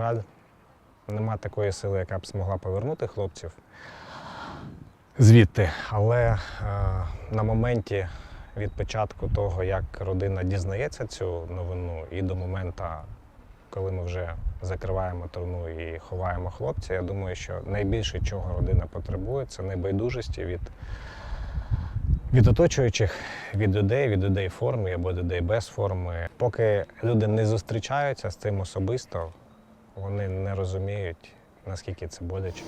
жаль, нема такої сили, яка б змогла повернути хлопців звідти. Але е, на моменті від початку того, як родина дізнається цю новину, і до моменту, коли ми вже закриваємо труну і ховаємо хлопця, я думаю, що найбільше чого родина потребує, це небайдужості від, від оточуючих, від людей, від людей в формі або людей без форми. Поки люди не зустрічаються з цим особисто, вони не розуміють, наскільки це боляче.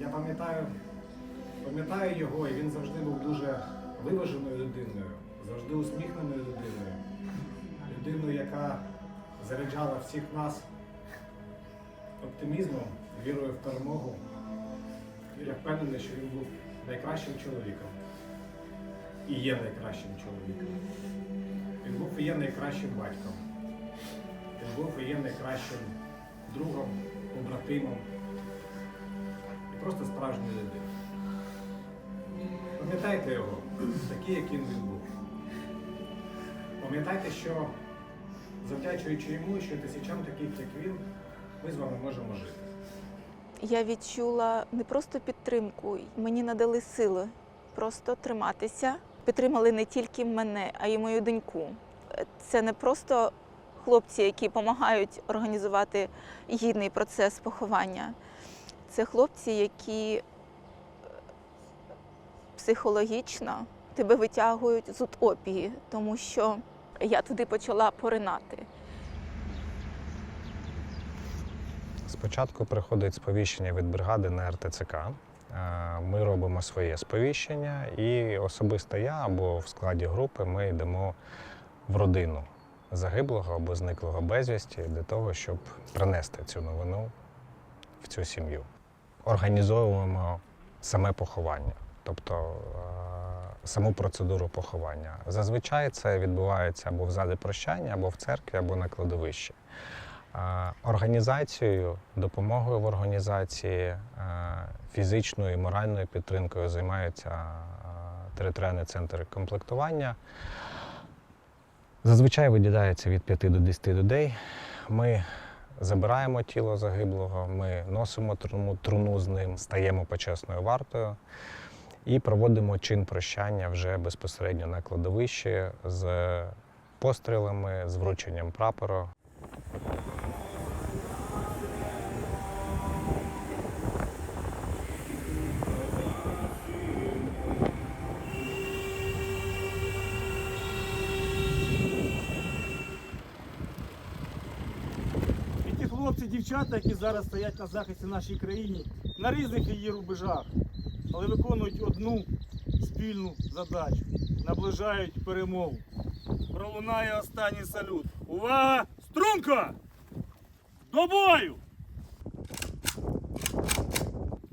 Я пам'ятаю, пам'ятаю його, і він завжди був дуже виваженою людиною, завжди усміхненою людиною. Людиною, яка заряджала всіх нас оптимізмом, вірою в перемогу. Я впевнений, що він був найкращим чоловіком. І є найкращим чоловіком. Він був і є найкращим батьком. Він був і є найкращим другом, побратимом і просто справжньою людиною. Пам'ятайте його, такий, яким він був. Пам'ятайте, що завдячуючи йому, що тисячам таких, як він, ми з вами можемо жити. Я відчула не просто підтримку, мені надали сили просто триматися. Підтримали не тільки мене, а й мою доньку. Це не просто хлопці, які допомагають організувати гідний процес поховання. Це хлопці, які е, психологічно тебе витягують з утопії, тому що я туди почала поринати. Спочатку приходить сповіщення від бригади на РТЦК. Е, Ми робимо своє сповіщення, і особисто я або в складі групи ми йдемо в родину загиблого або зниклого безвісті для того, щоб принести цю новину в цю сім'ю. Організовуємо саме поховання, тобто е, саму процедуру поховання. Зазвичай це відбувається або в залі прощання, або в церкві, або на кладовищі. Організацією, допомогою в організації, е, фізичною і моральною підтримкою займається е, територіальний центр комплектування. Зазвичай виділяється від 5 до 10 людей. Ми забираємо тіло загиблого, ми носимо труну, труну з ним, стаємо почесною вартою і проводимо чин прощання вже безпосередньо на кладовищі з пострілами, з врученням прапору. Дівчата, які зараз стоять на захисті нашій країні, на різних її рубежах, але виконують одну спільну задачу, наближають перемогу. Пролунає останній салют. Увага! Струнка! До бою!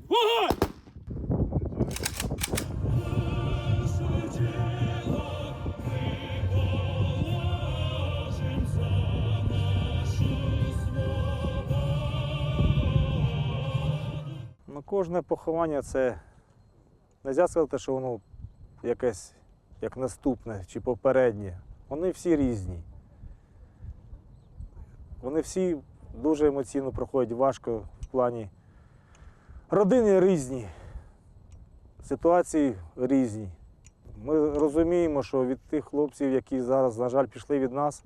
Вогонь! Кожне поховання це не сказати, що воно якесь як наступне чи попереднє. Вони всі різні. Вони всі дуже емоційно проходять важко в плані. Родини різні, ситуації різні. Ми розуміємо, що від тих хлопців, які зараз, на жаль, пішли від нас,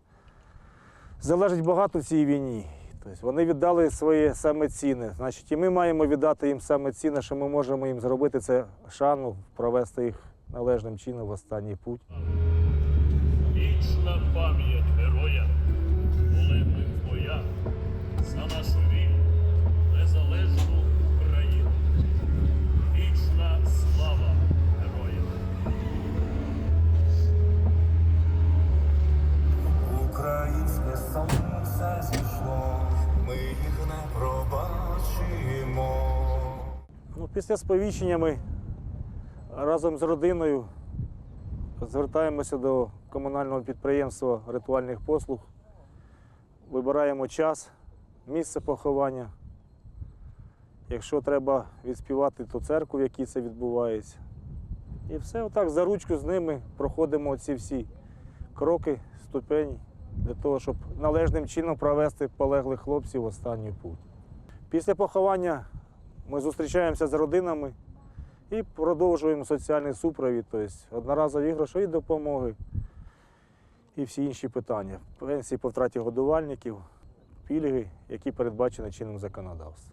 залежить багато цій війні. Тобто вони віддали своє саме ціни. Значить, і ми маємо віддати їм саме ціни, що ми можемо їм зробити, це шану, провести їх належним чином в останній путь. Вічна пам'ять Ну, після сповіщення ми разом з родиною звертаємося до комунального підприємства ритуальних послуг, вибираємо час, місце поховання. Якщо треба відспівати, то церкву, в якій це відбувається. І все отак за ручку з ними проходимо ці всі кроки ступені для того, щоб належним чином провести полеглих хлопців в останню путь. Після поховання ми зустрічаємося з родинами і продовжуємо соціальний супровід, тобто одноразові грошові допомоги і всі інші питання. Пенсії по втраті годувальників, пільги, які передбачені чинним законодавством.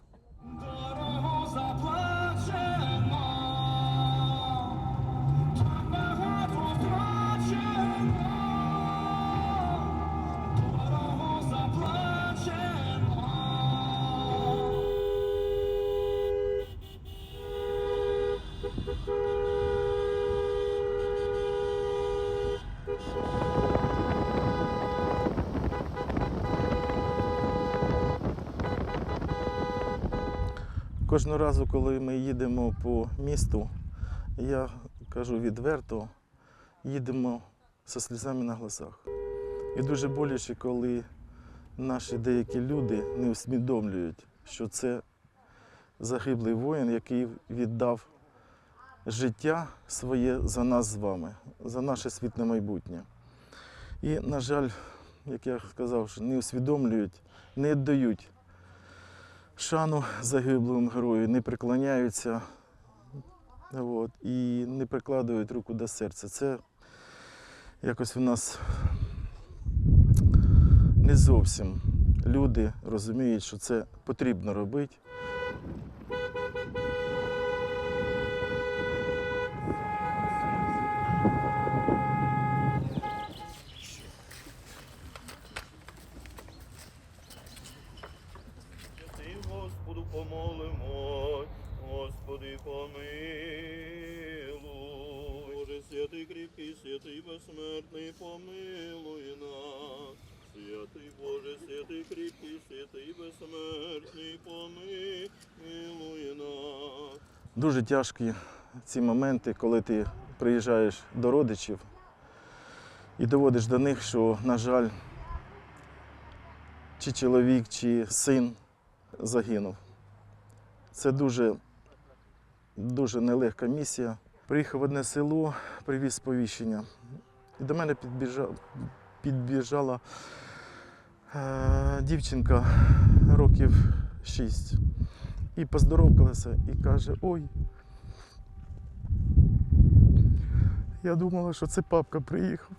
Кожного разу, коли ми їдемо по місту, я кажу відверто, їдемо зі сльозами на глазах. І дуже боляче, коли наші деякі люди не усвідомлюють, що це загиблий воїн, який віддав життя своє за нас з вами, за наше світле майбутнє. І, на жаль, як я сказав, не усвідомлюють, не віддають шану загиблому герою, не приклоняються от, і не прикладають руку до серця. Це якось в нас не зовсім люди розуміють, що це потрібно робити. Дуже тяжкі ці моменти, коли ти приїжджаєш до родичів і доводиш до них, що, на жаль, чи чоловік, чи син загинув. Це дуже, дуже нелегка місія. Приїхав в одне село, привіз сповіщення. І до мене підбіжала, підбіжала е, дівчинка років шість. І поздоровкалася і каже: Ой. Я думала, що це папка приїхав.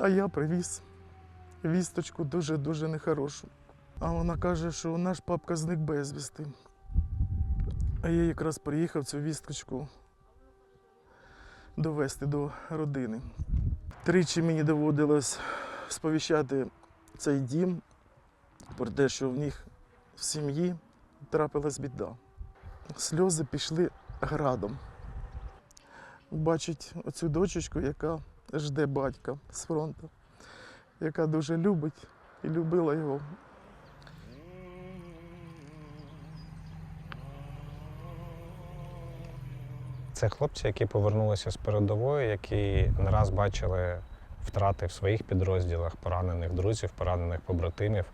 А я привіз вісточку дуже-дуже нехорошу. А вона каже, що наш папка зник безвісти. А я якраз приїхав цю вісточку довести до родини. Тричі мені доводилось сповіщати цей дім про те, що в них в сім'ї трапилась біда. Сльози пішли градом. Бачить оцю дочечку, яка жде батька з фронту, яка дуже любить і любила його. Це хлопці, які повернулися з передової, які не раз бачили втрати в своїх підрозділах, поранених друзів, поранених побратимів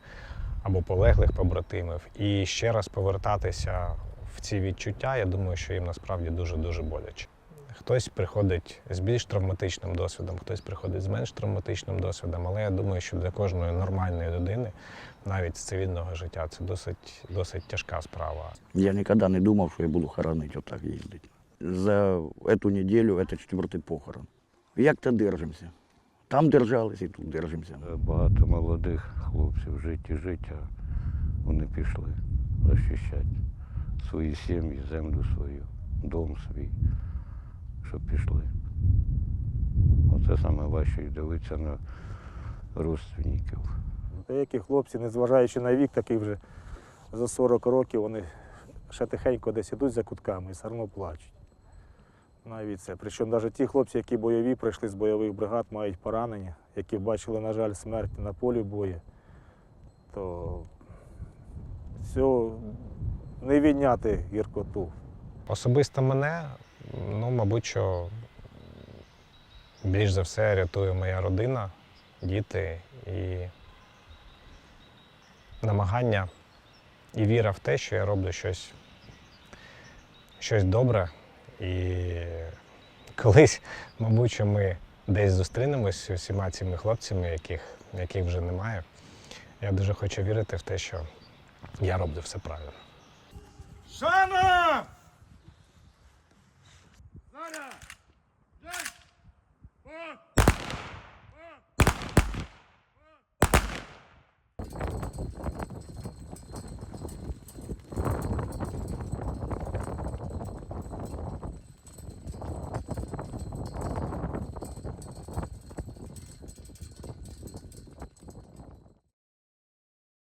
або полеглих побратимів. І ще раз повертатися в ці відчуття, я думаю, що їм насправді дуже-дуже боляче. Хтось приходить з більш травматичним досвідом, хтось приходить з менш травматичним досвідом, але я думаю, що для кожної нормальної людини, навіть з цивільного життя, це досить, досить тяжка справа. Я никогда не думал, что я буду хоронить, вот так ездить. За эту неделю это четвертый похорон. Як-то держимося. Там держались і тут держимося. Багато молодих хлопців жить і життя. Вони пішли захищати свої сім'ї, землю свою, дом свій, щоб пішли. Оце саме важче і дивитися на родственників. Деякі хлопці, незважаючи на вік, такий вже за 40 років, вони ще тихенько десь ідуть за кутками і все одно плачуть. Навіть це. Причому навіть ті хлопці, які бойові, прийшли з бойових бригад, мають поранення, які бачили, на жаль, смерть на полі бою, то цього не відняти гіркоту. Особисто мене, ну, мабуть, що більш за все рятує моя родина, діти і намагання і віра в те, що я роблю щось, щось добре. І колись, мабуть, що ми десь зустрінемось з усіма цими хлопцями, яких, яких вже немає. Я дуже хочу вірити в те, що я роблю все правильно. Шана! Зараз!